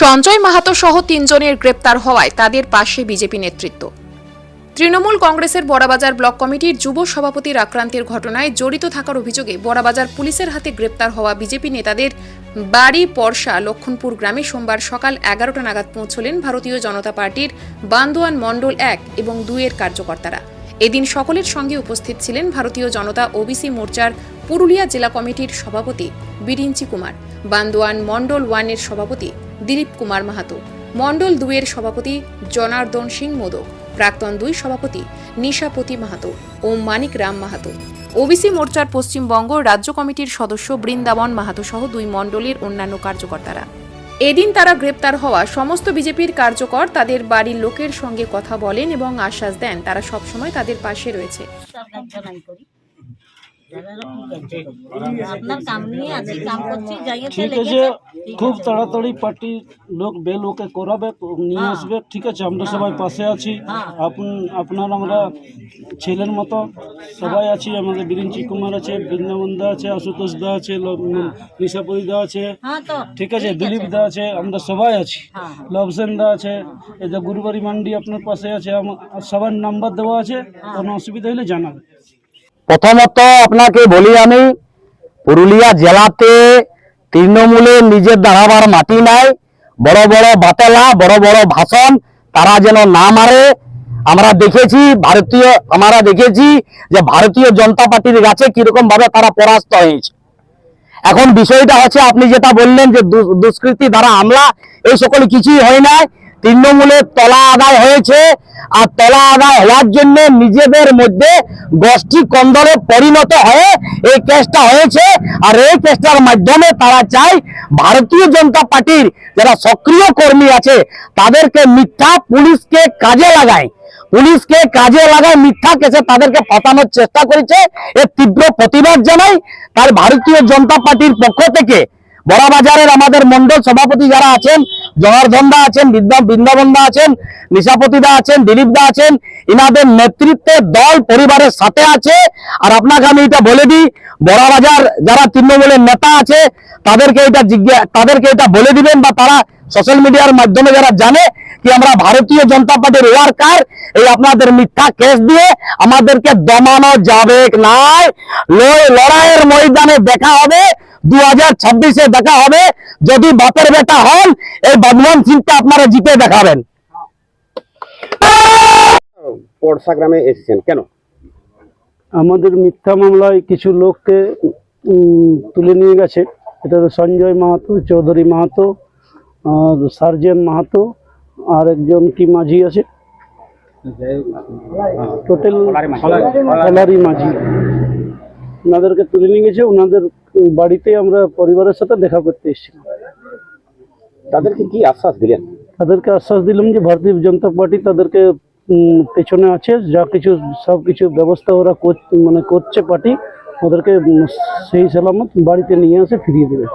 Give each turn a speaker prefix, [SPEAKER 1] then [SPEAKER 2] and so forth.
[SPEAKER 1] সঞ্জয় মাহাতো সহ তিনজনের গ্রেপ্তার হওয়ায় তাদের পাশে বিজেপি নেতৃত্ব। তৃণমূল কংগ্রেসের বড়াবাজার ব্লক কমিটির যুব সভাপতির আক্রান্তের ঘটনায় জড়িত থাকার অভিযোগে বড়াবাজার পুলিশের হাতে গ্রেপ্তার হওয়া বিজেপি নেতাদের বাড়ি পরশা লক্ষণপুর গ্রামে সোমবার সকাল এগারোটা নাগাদ পৌঁছলেন ভারতীয় জনতা পার্টির বান্দোয়ান মণ্ডল এক এবং দুইয়ের কার্যকর্তারা। এদিন সকলের সঙ্গে উপস্থিত ছিলেন ভারতীয় জনতা ওবিসি মোর্চার পুরুলিয়া জেলা কমিটির সভাপতি বিরিঞ্চি কুমার, বান্দোয়ান মণ্ডল ওয়ানের সভাপতি দিলীপ কুমার মাহাতো। মণ্ডল দুইয়ের সভাপতি জনার্দন সিং মোদক। প্রাক্তন দুই সভাপতি নিশাপতি মাহাতো ও মানিক রাম মাহাতো। ওবিসি মোর্চার পশ্চিমবঙ্গ রাজ্য কমিটির সদস্য বৃন্দাবন মাহাতো সহ দুই মণ্ডলের অন্যান্য কার্যকর্তারা। এদিন তারা গ্রেপ্তার হওয়া সমস্ত বিজেপির কার্যকর তাদের বাড়ির লোকের সঙ্গে কথা বলেন এবং আশ্বাস দেন তারা সবসময় তাদের পাশে রয়েছে।
[SPEAKER 2] ঠিক আছে খুব তাড়াতাড়ি পার্টি লোক বেল ওকে করাবে নিয়ে আসবে ঠিক আছে আমরা সবাই পাশে আছি। আপন আপনার আমরা ছেলের মতো সবাই আছি আমাদের বিরিঞ্চি কুমার আছে বৃন্দাবন দা আছে আশুতোষ দা আছে নিশাপরি দা আছে।
[SPEAKER 3] হ্যাঁ
[SPEAKER 2] ঠিক আছে দিলীপ দা আছে আমরা সবাই আছি।
[SPEAKER 3] হ্যাঁ।
[SPEAKER 2] লবসেন দা আছে এই যে গুরুবারি মান্ডি আপনার পাশে আছে আমার সবার নাম্বার দেওয়া আছে কোনো অসুবিধা হলে জানাবে।
[SPEAKER 4] প্রথমত আপনাকে বলি আমি, পুরুলিয়া জেলাতে তৃণমূলে নিজের দাঁড়াবার মাটি নাই। বড় বড় বাতেলা, বড় বড় ভাষণ, তারা যেন না মারে। আমরা দেখেছি, ভারতীয়, আমরা দেখেছি যে ভারতীয় জনতা পার্টির কাছে কীরকম ভাবে তারা পরাস্ত হয়েছে। এখন বিষয়টা হচ্ছে, আপনি যেটা বললেন যে দুষ্কৃতি দ্বারা হামলা, এই সকল কিছুই হয় নাই। তৃণমূলের তলা আদায় হয়েছে। আর তলা আদায় হওয়ার জন্য নিজেদের মধ্যে গোষ্ঠী কন্দলে পরিণত হয়ে এই কেসটা হয়েছে। আর এই কেসটার মাধ্যমে তারা চায় ভারতীয় জনতা পার্টির যারা সক্রিয় কর্মী আছে, তাদেরকে মিথ্যা পুলিশকে কাজে লাগায়। পুলিশকে কাজে লাগায় মিথ্যা কেসে তাদেরকে ফাঁসানোর চেষ্টা করেছে। এর তীব্র প্রতিবাদ জানাই তার ভারতীয় জনতা পার্টির পক্ষ থেকে। বড়বাজারের আমাদের মন্ডল সভাপতি যারা আছেন, জনার্দন দা আছেন, বিদ্যা বৃন্দাবন দা আছেন, নিশাপতি দা আছেন, দিলীপ দা আছেন, ইনাদের নেতৃত্বে দল পরিবারের সাথে আছে। আর আপনাকে আমি এটা বলে দিই, বড়বাজার যারা তৃণমূলের নেতা আছে, তাদেরকে এটা জিজ্ঞা তাদেরকে এটা বলে দিবেন বা তারা সোশ্যাল মিডিয়ার মাধ্যমে যারা জানে কি আমরা ভারতীয় জনতা পার্টির ওয়ার্কার এই আপনাদের মিথ্যা কেস দিয়ে আমাদেরকে দমানো যাবে নাই। লড়াইয়ের ময়দানে দেখা হবে। দু হাজার ছাব্বিশে দেখা হবে। যদি বাপের বেটা হন এই বদমান সিংটা আপনারা জিতে দেখাবেন।
[SPEAKER 5] পড়সা গ্রামে এসেছেন কেন?
[SPEAKER 2] আমাদের মিথ্যা মামলায় কিছু লোককে তুলে নিয়ে গেছে। এটা হলো সঞ্জয় মাহাতো চৌধুরী মাহাতো আর সার্জেন মাহাতো আর একজন কি মাঝি আছে? টোটাল মাঝি। ওনাদেরকে তুলে নিয়ে গেছে ওনাদের বাড়িতে আমরা পরিবারের সাথে দেখা করতে এসেছিলাম।
[SPEAKER 5] তাদেরকে কি আশ্বাস দিলেন?
[SPEAKER 2] তাদেরকে আশ্বাস দিলাম যে ভারতীয় জনতা পার্টি তাদেরকে পেছনে আছে যা কিছু সব কিছু ব্যবস্থা ওরা কর- মানে করছে পার্টি ওদেরকে সেই সালামত বাড়িতে নিয়ে এসে ফিরিয়ে দেবে।